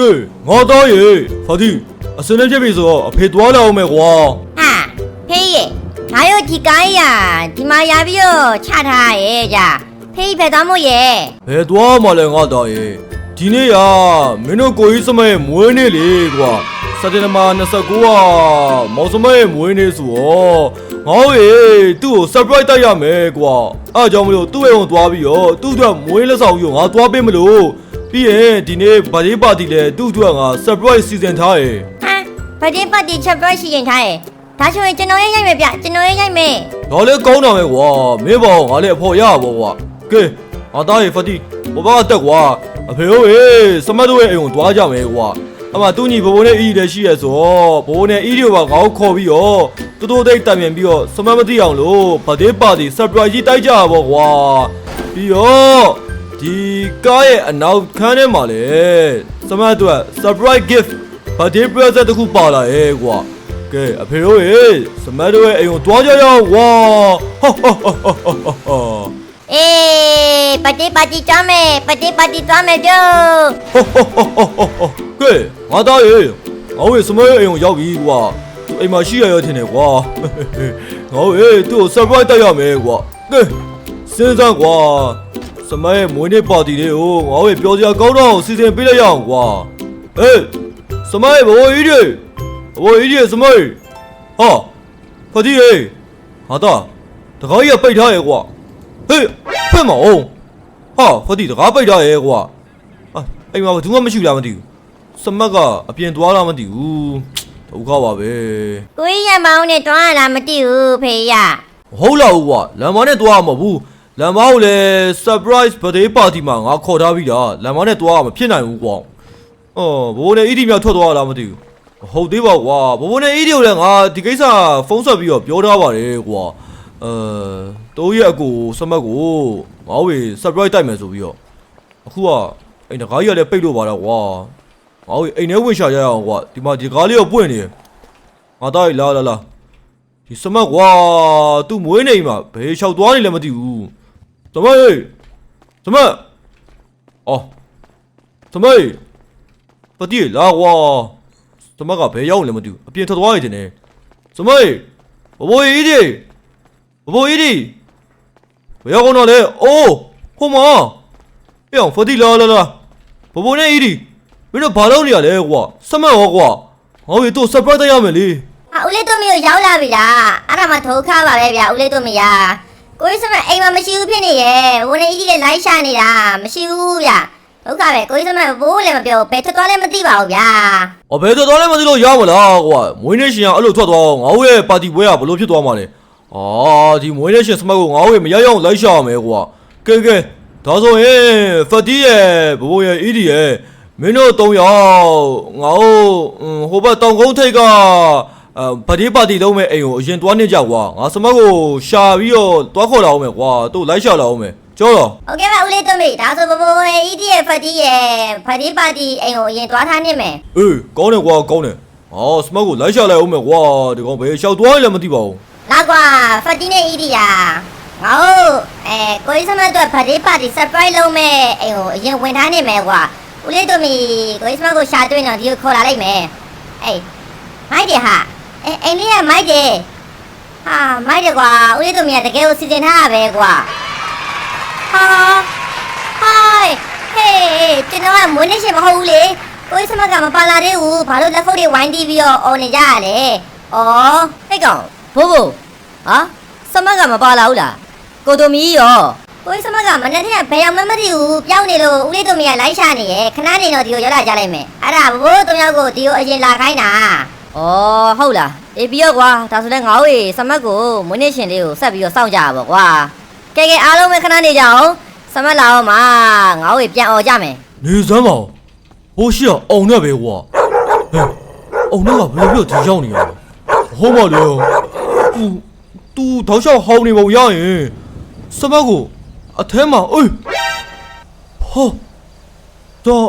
ကဲငါသားရေဖာတီအစနေဖြစ်ပြီဆိုတော့အဖေသွားလာအောင်မယ်ကွာဟာဖေးရဲ့ငါတို့ဒီကိုင်းရဒီမှာရပြီးတော့ချထားရဲ့ကြာဖေးဖယ်သွားမို့ရဲ့ဘယ်သွားမှလဲငါသားရေဒီနေ့ကမင်းတို့ကိုကြီးစမဲမွေးနေ့လေကွာစက်တင်ဘာ29ကမောင်စမဲမွေးနေ့ဆိုတော့ငါတို့ရေသူ့ကို surprise တိုက်ရမယ်ကွာအဲအကြောင်းမလို့သူ့အိမ်ကိုသွားပြီးတော့သူ့အတွက်မွေးလက်ဆောင်ယူငါသွားပေးမလို့ ပြီးရင်ဒီနေ့ဗာဒီပါတီလဲသူ့အတွက်ငါ surprise စီစဉ်ထားရဲ့ဟာဗတ်ဒီပတ်တီချက်ပွဲရှိရင်ထားရဲ့ဒါဆိုရင်ကျွန်တော်ရဲ့ရိုက်မယ်ဗျကျွန်တော်ရဲ့ရိုက်မယ်။ဒါလည်းကောင်းတာပဲကွာ။မင်းပေါ့ငါလည်းအဖို့ရပါဘောကွာ။ကဲငါသားရေဖတီဘဘကတက်ကွာ။အဖေတို့ရေစမတ်တို့ရဲ့အိမ်ကိုတွားကြမယ်ကွာ။အမသူညီဘဘနဲ့အီလည်းရှိရဆိုတော့ဘဘနဲ့အီတို့ပါငါ့ကိုခေါ်ပြီးတော့တူတူတိတ်တိုင်ပြန်ပြီးတော့စမတ်မသိအောင်လို့ဗတ်ဒေးပါတီ surprise ကြီးတိုက်ကြပါဘောကွာ။ပြီးတော့ ဒီကားရဲ့အနောက်ခန်းထဲမှာလေစမတ်တို့ surprise gift ဗတ်ဒေး present တစ်ခုပါလာရဲ့ကွာ။ကဲအဖေတို့ရေစမတ်တို့ရဲ့အိမ်ကိုတွားကြရအောင်ဝါဟာဟာဟာဟာဟာအေးပတ်တီပတ်တီသွားမယ်ပတ်တီပတ်တီသွားမယ်တို့ကဲငါသားရေငါဝေစမတ်ရဲ့အိမ်ကိုရောက်ပြီကွာသူအိမ်မှာရှိရရထင်တယ်ကွာငါဝေသူ့ကို surprise တက်ရမယ်ကွာကဲစဉ်းစားကွာ စမတ်ရဲ့မွေးနေ့ပါတီလေးကိုငါဝေပြောစရာကောင်းတော့စီစဉ်ပေးလိုက်ရအောင်ကွာဟေးစမတ်ရဲ့ဘဝကြီးတွေဘဝကြီးတွေစမတ်ဟာဖတီရေဟာတာတကောကြီးကပိတ်ထားရဲ့ကွာဟေးဖက်မအောင်ဟာဖတီတကားပိတ်ထားရဲ့ကွာအာအိမ်မှာဘာသူမှမရှိလားမသိဘူးစမတ်ကအပြင်သွားလားမသိဘူးဒုက္ခပါပဲကိုကြီးရမောင်းနဲ့တွားရလားမသိဘူးဖေးရမဟုတ်လားဘူးကွာလမ်းမနဲ့သွားမှာမဟုတ်ဘူး လမ်းမကိုလည်း surprise birthday party မှာငါခေါ်ထားပြီးတာလမ်းမနဲ့သွားမှာဖြစ်နိုင်ဘူးကွာအော်ဘိုးနဲ့အီဒီမြောက်ထွက်သွားလားမသိဘူးမဟုတ်သေးပါကွာဘိုးနဲ့အီဒီကိုလည်းငါဒီကိစ္စဖုန်းဆက်ပြီးတော့ပြောထားပါတယ်ကွာအဲတိုးရဲ့အကိုစမတ်ကိုငါဝေ surprise တိုက်မယ်ဆိုပြီးတော့အခုကအိမ်တကားကြီးကလည်းပိတ်လို့ပါတော့ကွာငါတို့အိမ်ထဲဝင်ရှာကြရအောင်ကွာဒီမှာဒီကားလေးကိုပွင့်နေတယ်ငါသားကြီးလာလာလာဒီစမတ်ကွာသူ့မွေးနေမှာဘယ်လျှောက်သွားနေလဲမသိဘူး စမတ်ဟေးစမတ်အော်စမတ်ပတိလာကွာစမတ်ကဘယ်ရောက်နေလဲမသိဘူးအပြင်ထွက်သွားနေတယ်စမတ်ဘဘိုးကြီးဒီဘဘိုးကြီးဒီဘယ်ရောက်ကုန်တော့လဲအိုးဟိုမှာ။အေးအောင်ဖတီလာလာလာဘဘိုးနဲ့အီဒီမင်းတို့ဘာလုပ်နေရလဲကွာစမတ်ရောကွာငါ့ကိုသူ့ surprise တက်ရမယ်လေဟာဦးလေးတို့မျိုးရော က်လာပြီလားအဲ့ဒါမှဒုက္ခပါပဲဗျဦးလေးတို့မရကိုကြီးစမအိမ်မှာမရှိဘူးဖြစ်နေရဲ့ဝန်နေကြီးလည်းလိုက်ရှာနေတာမရှိဘူးဗျဒုက္ခပဲကိုကြီးစမဘိုးလည်းမပြောဘယ်ထွက်သွားလဲမသိပါဘူးဗျာ။အဘယ်တော့လဲမသိလို့ရမလားကွာမွေးနေ့ရှင်ကအဲ့လိုထွက်သွားအောင်ငါ့ရဲ့ပါတီပွဲကဘလို့ဖြစ်သွားမှာလဲ။အာဒီမွေးနေ့ရှင်စမတ်ကိုငါ့ရဲ့မရရအောင်လိုက်ရှာရမယ်ကွာ။ကဲကဲဒါဆိုရင်ဖတီရဲ့ဘဘိုးရဲ့အီဒီရဲ့မင်းတို့၃ယောက်ငါ့ဟိုဘက်တောင်ကုန်းထိပ်က အဲဗဒီပါတီလုံးမဲ့အိမ်ကိုအရင်တွားနေကြကွာငါစမတ်ကိုရှာပြီးတော့တွားခေါ်လာအောင်မယ်ကွာသူ့လိုက်ရှာလာအောင်မယ်ကြောတော့ โอเคပါဦးလေးတို့မေဒါဆိုဘဘဝေးဒီရဲ့ဖတီရဲ့ဖတီပါတီအိမ်ကိုအရင်သွားထားနေမယ် အေးကောင်းတယ်ကွာကောင်းတယ်။အော်စမတ်ကိုလိုက်ရှာလိုက်အောင်မယ်ကွာဒီကောင်ဘယ်လျှောက်သွားရလဲမသိပါဘူး လာကွာဖတီနဲ့အီဒီယာငါတို့အဲကိုကြီးစမအတွက်ဖတီပါတီ surprise လုပ်မဲ့အိမ်ကိုအရင်ဝင်ထားနေမယ်ကွာဦးလေးတို့မေကိုကြီးစမကိုရှာတွေ့တော့ဒီကိုခေါ်လာလိုက်မယ်အေးမိုက်တယ်ဟာ အဲအိမ်လေးကမိုက်တယ်ဟာမိုက်တယ်ကွာဦးလေးတို့မေကတကယ်ကိုစီစဉ်ထားရပဲကွာဟာဟိုင်ဟေးကျွန်တော်ကမွေးနေ့ရှင်မဟုတ်ဘူးလေကိုကြီးစမကမပါလာသေးဘူးဘာလို့လက်ဖုတ်တွေဝိုင်းတီးပြီးတော့အော်နေကြရလဲဩဟဲ့ကောင်ဘိုးဘိုးဟာစမတ်ကမပါလာဘူးလားကိုတိုမီရောကိုကြီးစမတ်ကမနေ့ကဘယ်အောင်မှမသိဘူးပြောင်းနေလို့ဦးလေးတို့မရလိုက်ရှာနေရယ်ခဏနေတော့ဒီကိုရောက်လာကြလိုက်မယ်အဲ့ဒါဘိုးတို့ယောက်ကိုဒီကိုအရင်လာခိုင်းတာ ဩဟုတ်လားအေးပြီးတော့ကွာဒါဆိုလဲငါ့ဝေစမတ်ကိုမွေးနေ့ရှင်လေးကိုဆက်ပြီးတော့စောင့်ကြရပါကွာကဲကဲအားလုံးပဲခဏနေကြအောင်စမတ်လာအောင်မှာငါ့ဝေပြန်អော်ကြမယ် ။နေစမ်းပါဦး။ဟိုရှိအောင်နဲ့ပဲကွာ။ဟဲ့အောင်နဲ့ကဘယ်လိုပြောဒီရောက်နေရလဲ။ဟုတ်ပါလေ။ तू तू တောက်လျှောက်ဟောင်းနေပုံရရင်စမတ်ကိုအထဲမှာအေးဟောတော့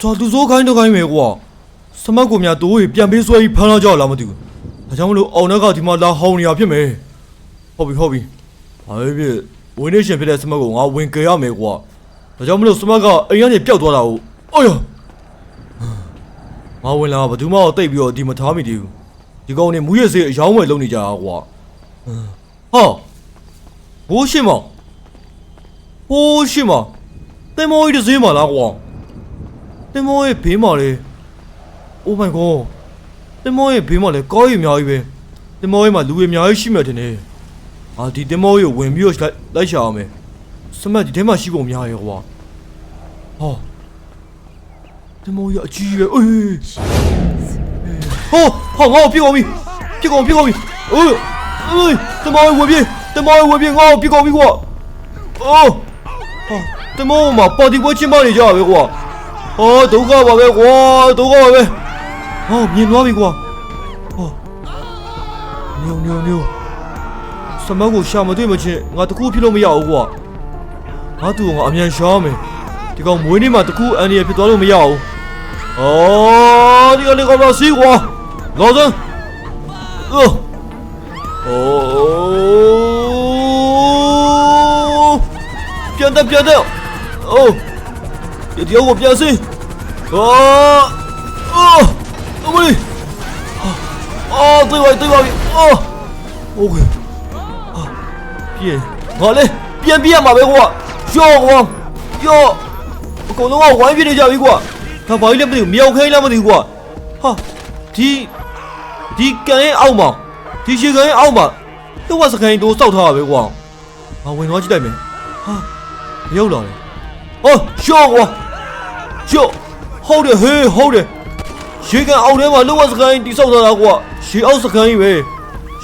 တော့သူစိုးခိုင်းတော့ခိုင်းမယ်ကွာ။ စမတ်ကိုများတို့ရေပြန်ပေးဆွဲပြီးဖမ်းလာကြလားမသိဘူး။ဒါကြောင့်မလို့အောင်နဲ့ကဒီမှာလာဟောင်းနေရဖြစ်မယ်။ဟုတ်ပြီဟုတ်ပြီ။ဘာပဲဖြစ်ဝင်းနေရှင်ဖြစ်တဲ့စမတ်ကိုငါဝင်ကြရမယ်ကွာ။ဒါကြောင့်မလို့စမတ်ကအိမ်ကနေပျောက်သွားတာဟုတ်။အော်ရငါဝင်လာဘယ်သူမှတော့တိတ်ပြီးတော့ဒီမထားမိသေးဘူးဒီကောင်နေမူရစေးအယောင်းဝယ်လုပ်နေကြတာကွာဟမ်ဟောဘိုးရှင်မောင်ဟိုးရှင်မောင်တင်မောကြီးတစ်စင်းပါလားကွာတင်မောရဲ့ဘေးမှာလေ Oh my god တင်မောရဲ့ဘေးမှာလေကောကြီးအများကြီးပဲတင်မောရဲ့မှာလူတွေအများကြီးရှိမှတင်နေအာဒီတင်မောရဲ့ကိုဝင်ပြီးတော့လိုက်လိုက်ရှာအောင်မယ်စမတ်ဒီထဲမှာရှိပုံများရဲ့ကွာဟောတင်မောရဲ့အကြီးပဲအေးဟောဟောငါ့ကိုပြစ်ကုန်ပြီပြစ်ကုန်ပြစ်ကုန်ပြီအေးအေးတင်မောရဲ့ဝင်ပြေတင်မောရဲ့ဝင်ပြေငါ့ကိုပြစ်ကုန်ပြီကွာအော်ဟာတင်မောမှာပါတီပွဲချင်းမနေကြပဲကွာဟောဒုက္ခပါပဲကွာဒုက္ခပါပဲ ဟောမြင်သွားပြီကွာဟောညိုညိုညိုစမကိုရှာမတွေ့မချင်းငါတကူဖြစ်လို့မရဘူးကွာငါသူ့ကိုငါအမြန်ရှာမယ်ဒီကောင်မွေးနေ့မှာတကူအန်ဒီရဖြစ်သွားလို့မရဘူးအော်ဒီကောင်လေးကောင်တော့စီးကွာလောစမ်းအော်အိုးပြန်တယ်ပြန်တယ်အိုးဒီတယောက်ကိုပြန်စင်းအော်အော် 喂！啊啊！对外对外！啊！OK。啊！变好嘞！变变马尾货！我话！我！狗东话还变的家尾货！他跑一辆不停，秒开一辆不停货！哈！提提干爱奥吗？提些干爱奥吗？那我是干爱多少他尾货？啊！我啥去那边？啊！又来了！啊！笑我！笑！好的嘿，好的。 ရေကန်အောက်ထဲမှာလောကစကိုင်းတိဆောက်ထားတာကွာရေအောက်စကိုင်းပဲ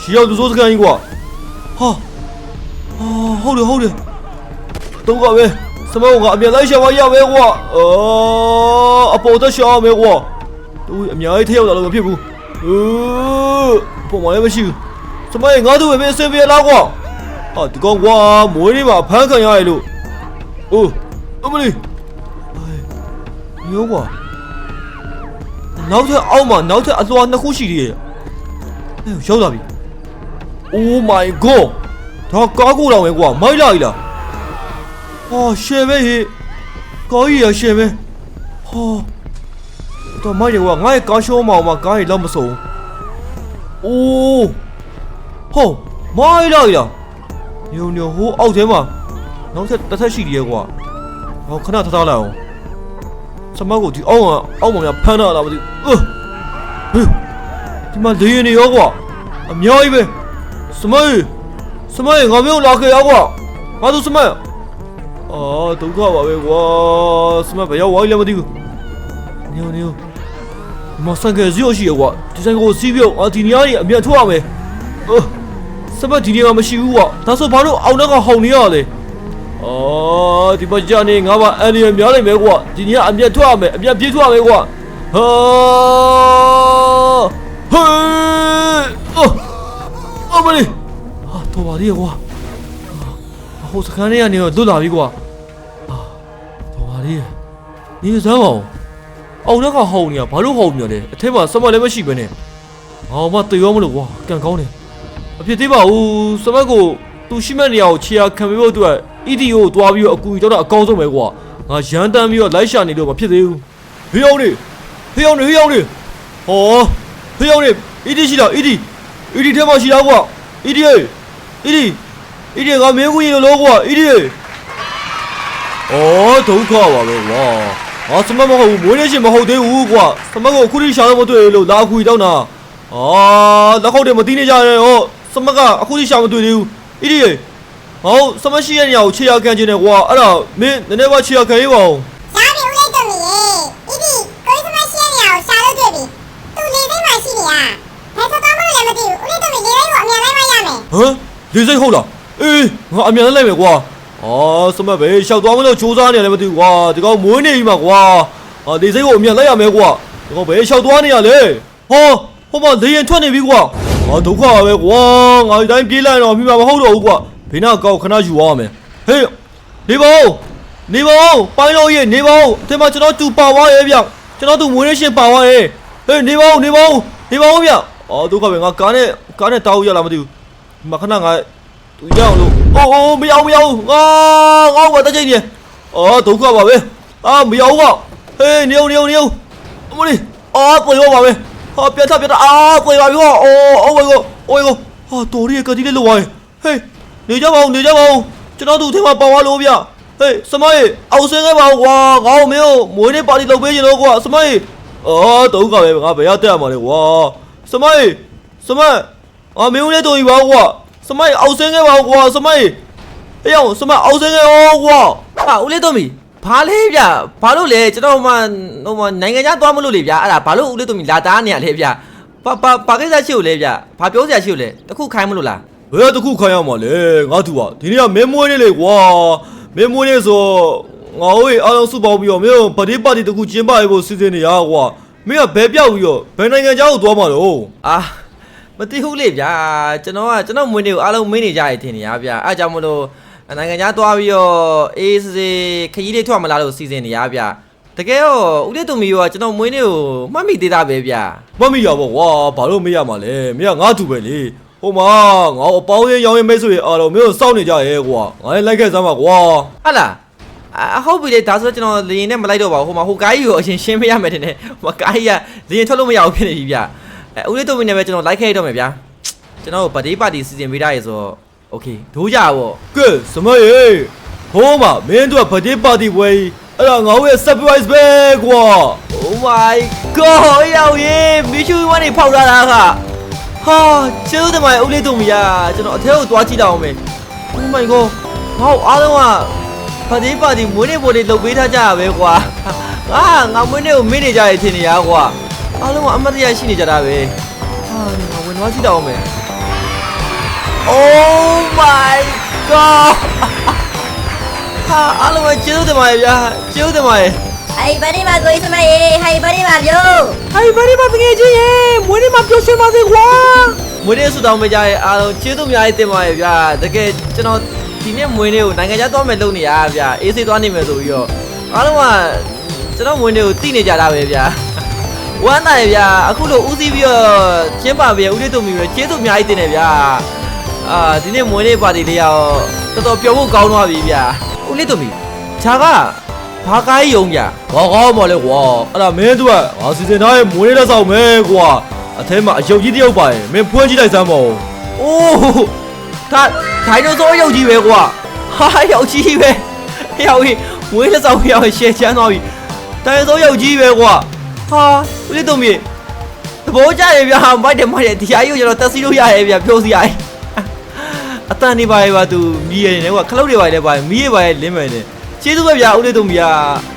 ရေအောက်လူစိုးစကိုင်းကွာဟာဟာဟုတ်တယ်ဟုတ်တယ်တော့ကပဲစမောကအမြန်လိုက်ရှာမရပဲကွာအော်အပေါ်တက်ရှာမယ်ကွာသူအများကြီးထရောက်လာလို့မဖြစ်ဘူးအးပုံမလည်းမရှိဘူးစမေငါတို့ပဲအစင်ပြေလားကွာဟာဒီကောင်ကွာမွေးလေးမှာဖမ်းခံရရလို့အိုးအမလေးအေးမျိုးကွာ နောက်ထပ်အောက်မှာနောက်ထပ်အလွှာနှစ်ခုရှိသေးတယ်။အဲရောက်လာပြီ။ Oh my god ဒါကားကိုတောင်ပဲကွာမိုက်လာပြီလား။ဟာရှယ်ပဲဟေ့။ကားကြီးရရှယ်ပဲ။ဟာတော့မိုက်တယ်ကွာငါ့ရဲ့ကားရှောင်းမောင်မှာကားကြီးလောက်မစုံ။အိုးဟောမိုက်လာပြီလား။ညုံညုံဟိုအောက်ထဲမှာနောက်ထပ်တစ်ထပ်ရှိသေးရဲ့ကွာ။ဟောခဏထားထားလိုက်အောင်စ မောက်ကိုဒီအောက်ကအောက်မှာများဖမ်းတော့လားမသိဘူးဟေးဒီမှာလေရင်နေရောကွာအများကြီးပဲစမောက်စမောက်ငါမျိုးလာခဲ့ရောကွာငါတို့စမောက်အော်ဒုက္ခပါပဲကွာစမောက်ဘယ်ရောက်ဝိုင်းလဲမသိဘူးနေနေမဆိုင်ကယ်စီရရှိရကွာဒီဆိုင်ကိုစီးပြုတ်အာဒီနီယာကြီးအမြတ်ထွက်ရမယ်အော်စမောက်ဒီနေရာမရှိဘူးကွာဒါဆိုဘာလို့အောက်နောက်ကဟောင်နေရလဲ အော်ဒီမကြနေငါကအန်ဒီရများလိုက်မယ်ကွာဒီနေ့ကအမျက်ထွက်ရမယ်အမျက်ပြေးထွက်ရမယ်ကွာဟာဟေးအော်အမလေးဟာတော်ပါသေးရဲ့ကွာဟာဟိုစကန်လေးကနေတော့လွတ်လာပြီကွာဟာတော်ပါသေးရဲ့နေစမ်းအောင်အောင်တော့ကဟောင်းနေရဘာလို့ဟောင်းနေရလဲအထက်မှာစမလည်းမရှိဘဲနဲ့ငါမှတေရောမလို့ကွာကန်ကောင်းတယ်အဖြစ်သေးပါဘူးစမတ်ကိုသူရှိမဲ့နေရာကိုခြေရာခံပေးဖို့အတွက် EDO ကိုတွားပြီးတော့အကူကြီးတော့အကောင်းဆုံးပဲကွာငါရန်တမ်းပြီးတော့လိုက်ရှာနေလို့မဖြစ်သေးဘူးဟေးအောင်နေဟေးအောင်နေဟေးအောင်နေဟောဟေးအောင်နေ ED ရှိတာ ED ED ထဲမှာရှိတာကွာ ED ED ED ငါမင်းကူရင်လို့ကွာ ED အော်ဒုက္ခပါပဲကွာငါစမတ်မဟုတ်ဘူးမွေးနေရှင်မဟုတ်သေးဘူးကွာစမတ်ကိုအခုထိရှာတော့မတွေ့လို့လာကူတောင်းတာအာလက်ခုပ်တွေမတီးနေကြရဲဟောစမတ်ကအခုထိရှာမတွေ့သေးဘူး ED ဟောစမရှိရဲ့နေရာကိုခြေရခံခြင်းနဲ့ကွာအဲ့ဒါမင်းနည်းနည်းပါခြေရခံရေးပါဦးရှားပြီဦးလေးတို့မီရေဣဒီကိုစမရှိရဲ့နေရာကိုရှာလို့တွေ့ပြီသူလေသိမ်းမှရှိနေရဘယ်တော့မှလည်းမသိဘူးဦးလေးတို့မီလေသိမ်းကိုအမြန်လိုက်မှရမယ်ဟမ်လေစိတ်ဟုတ်လားအေးငါအမြန်လိုက်မယ်ကွာအော်စမတ်ပဲရှောက်သွားမလို့စူးစမ်းနေတယ်မသိဘူးကွာဒီကောင်မွေးနေပြီမှာကွာအာလေစိတ်ကိုအမြန်လိုက်ရမယ်ကွာဒီကောင်ပဲရှောက်သွားနေရလေဟောဟိုမှာလေရင်ထွက်နေပြီကွာဟာဒုက္ခပါပဲကွာငါဒီတိုင်းပြေးလိုက်တော့မိမမဟုတ်တော့ဘူးကွာ ဘေးနာကောက်ခဏယူရမယ်ဟေးနေပါဦးနေပါဦးပိုင်းလို့ရေနေပါဦးအထင်မှာကျွန်တော်တူပါသွားရဲ့ဗျကျွန်တော်တူမွေးနေရှင်ပါသွားရဲ့ဟေးနေပါဦးနေပါဦးနေပါဦးဗျအော်ဒုက္ခပဲငါကားနဲ့ကားနဲ့တောက်ရလားမသိဘူးဒီမှာခဏငါသူရအောင်လို့အိုးအိုးမရောက်မရောက်ငါငါ့ဘာတချိတ်နေအော်ဒုက္ခပါပဲအာမရောက်ပါဟေးနေအောင်နေအောင်နေအောင်အမလေးအော်ပြေရောပါပဲဟာပြတ်ထပြတ်ထအာပြေပါပြီဟောအိုးအိုးဝေကိုအိုးဝေကိုဟာတော်ရီကတိလေးလောက်သွားရင်ဟေး နေကြပါဦးနေကြပါဦးကျွန်တော်တို့ထဲမှာပေါသွားလို့ဗျဟေးစမရေအောက်ဆင်းခဲ့ပါဦးကွာငါ့ကိုမင်းကိုမွေးနေ့ပါတီလုပ်ပေးချင်လို့ကွာစမရေအော်တုံးကပဲငါဘယ်ရတက်ရမှာလဲကွာစမရေစမအာမင်းဦးလေးတို့ကြီးပါကွာစမရေအောက်ဆင်းခဲ့ပါဦးကွာစမရေအေးအောင်စမအောက်ဆင်းခဲ့အောင်ကွာဟာဦးလေးတို့မီဘာလဲဗျဘာလို့လဲကျွန်တော်မှဟိုမနိုင်ငံခြားသွားမလို့လေဗျအဲ့ဒါဘာလို့ဦးလေးတို့မီလာတားနေရလဲဗျဘာဘာဘာကိစ္စရှိ ਉ လဲဗျဘာပြောစရာရှိ ਉ လဲတခုခိုင်းမလို့လား ဘယ်တခုခံရမှာလဲငါသူကဒီနေ့ကမင်းမွေးနေလေကွာမင်းမွေးနေဆိုငါ့ရဲ့အားလုံးစုပေါင်းပြီးတော့မင်းဗတိပါတီတခုကျင်းပရဖို့စီစဉ်နေရကွာမင်းကဘယ်ပြောက်ပြီးတော့ဘယ်နိုင်ငံเจ้าကိုသွားမှာတော့ အာမသိဘူးလေဗျကျွန်တော်ကကျွန်တော်မွေးနေ့ကိုအားလုံးမင်းနေကြရထင်နေရဗျအဲ့ကြောင့်မလို့နိုင်ငံခြားသွားပြီးတော့အေးစေးခကြီးလေးထွက်မလာလို့စီစဉ်နေရဗျတကယ်ရောဦးလေးတို့မီရောကျွန်တော်မွေးနေ့ကိုမှတ်မိသေးတာပဲဗျ မတ်မိရပေါ့ကွာဘာလို့မေးရမှာလဲမင်းကငါသူပဲလေ ဟိုမှာငါအပေါင်းရင်ရောင်းရင်မိတ်ဆွေအားလုံးမင်းကိုစောင့်နေကြရဲကွာငါလည်းလိုက်ခဲ့စမ်းပါကွာ ဟုတ်လားအဟုတ်ပြီလေဒါဆိုကျွန်တော်လေရင်နဲ့မလိုက်တော့ပါဘူးဟိုမှာဟိုကားကြီးကိုအရင်ရှင်းပေးရမယ်တင်တယ်ဟိုကားကြီးကလေရင်ထွက်လို့မရဘူးဖြစ်နေပြီဗျအဲဦးလေးတို့မင်းနဲ့ပဲကျွန်တော်လိုက်ခဲ့ရတော့မယ်ဗျာကျွန်တော်ဗတ်ဒေးပါတီစီစဉ်ပေးထားရဆိုတော့โอเคဒိုးကြပေါ့ ကဲစမရေဟိုမှာမင်းတို့ကဗတိပါတီပွဲကြီးအဲ့ဒါငါ့ရဲ့ surprise ပဲကွာ Oh my god ရောက်ရေးမီရှူဝမ်းနေဖောက်လာတာက ဟာကျေးဇူးတင်ပါတယ်ဦးလေးတို့မရကျွန်တော်အထဲကိုသွားကြည့်တော့အောင်မယ် Oh my god ဟောအားလုံးကဗတ်ဒေးပါတီမွေးနေ့ပေါ်လေးလုပ်ပေးထားကြရပဲကွာငါငါမွေးနေ့ကိုမေ့နေကြရထင်နေရကွာအားလုံးကအမတ်တရရှိနေကြတာပဲဟာငါဝင်သွားကြည့်တော့အောင်မယ် Oh my god ဟာအားလုံးကကျေးဇူးတင်ပါတယ်ဗျာကျေးဇူးတင်ပါတယ် ဟိုင်ဘာဒီမှာကိုကြီးစမရေဟိုင်ဘာဒီမှာပြောဟိုင်ဘာဒီမှာတကယ်ချင်းရေမွေးနေ့မှာပျော်ရွှင်ပါစေကွာမွေးနေ့ဆူတောင်းပေးကြရဲ့အားလုံးကျေးဇူးအများကြီးတင်ပါတယ်ဗျာတကယ်ကျွန်တော်ဒီနေ့မွေးနေ့ကိုနိုင်ငံခြားသွားမယ်လုပ်နေရဗျာအေးဆေးသွားနေမယ်ဆိုပြီးတော့အားလုံးကကျွန်တော်မွေးနေ့ကိုတည်နေကြတာပဲဗျာဝမ်းသာရဗျာအခုလိုဦးစီးပြီးတော့ကျင်းပပေးရဦးလေးတို့မီပဲကျေးဇူးအများကြီးတင်တယ်ဗျာအာဒီနေ့မွေးနေ့ပါတီလေးရောတော်တော်ပျော်ဖို့ကောင်းသွားပြီဗျာဦးလေးတို့မီခြာက ဘာကားကြီးယုံဗျာဘာကောင်းမလဲကွာအဲ့ဒါမင်းတို့ကငါစီစဉ်ထားရဲ့မွေးနေ့လက်ဆောင်ပဲကွာအထဲမှာအယုတ်ကြီးတစ်ယောက်ပါရင်မင်းဖွင့်ကြည့်လိုက်စမ်းပါဦးအိုးဒါဒိုင်နိုဆောရုပ်ကြီးပဲကွာဟာရုပ်ကြီးပဲရောက်ပြီဝေးလက်ဆောင်ရောက်ရှယ်ချမ်းသွားပြီဒိုင်နိုဆောရုပ်ကြီးပဲကွာဟာဦးလေးတို့မြေသဘောကျရဗျာမိုက်တယ်မိုက်တယ်ဒီအကြီးကိုကျွန်တော်တက်စီလို့ရရဲ့ဗျာပြောစီရရဲ့အတန်နေပါရဲ့ပါသူမီးရဲ့နေကွာခလုတ်တွေပါရဲ့ပါမီးရဲ့ပါရဲ့လင်းမယ်နေ ကျေးဇူးပဲဗျာဦးလေးတို့မြေ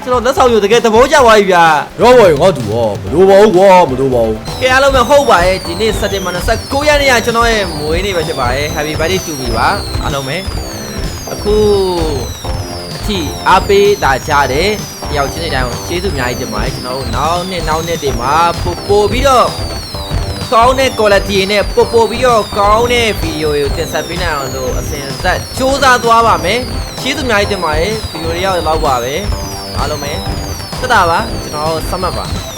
ကျွန်တော်လက်ဆောင်ရုပ်တကယ်သဘောကျသွားပြီဗျာရောပါရင်ငါတူဟောမလိုပါဘူးကွာမလိုပါဘူးကဲအားလုံးပဲဟုတ်ပါရဲ့ဒီနေ့စက်တင်ဘာ29ရက်နေ့ကကျွန်တော်ရဲ့မွေးနေ့ပဲဖြစ်ပါရဲ့ Happy birthday to me ပါအားလုံးပဲအခုအထိအားပေးလာကြတဲ့တယောက်ချင်းတဲ့တိုင်းကိုကျေးဇူးအများကြီးတင်ပါတယ်ကျွန်တော်တို့နောက်နှစ်နောက်နှစ်တွေမှာပို့ပို့ပြီးတော့ ကောင်းတဲ့ quality နဲ့ပို့ပို့ပြီးတော့ကောင်းတဲ့ video တွေကိုတင်ဆက်ပေးနိုင်အောင်လို့အစဉ်ဆက်စူးစမ်းသွားပါမယ်ကျေးဇူးအများကြီးတင်ပါတယ် video တွေရောက်တော့ပါပဲအားလုံးပဲတက်တာပါကျွန်တော်တို့ဆက်မှတ်ပါ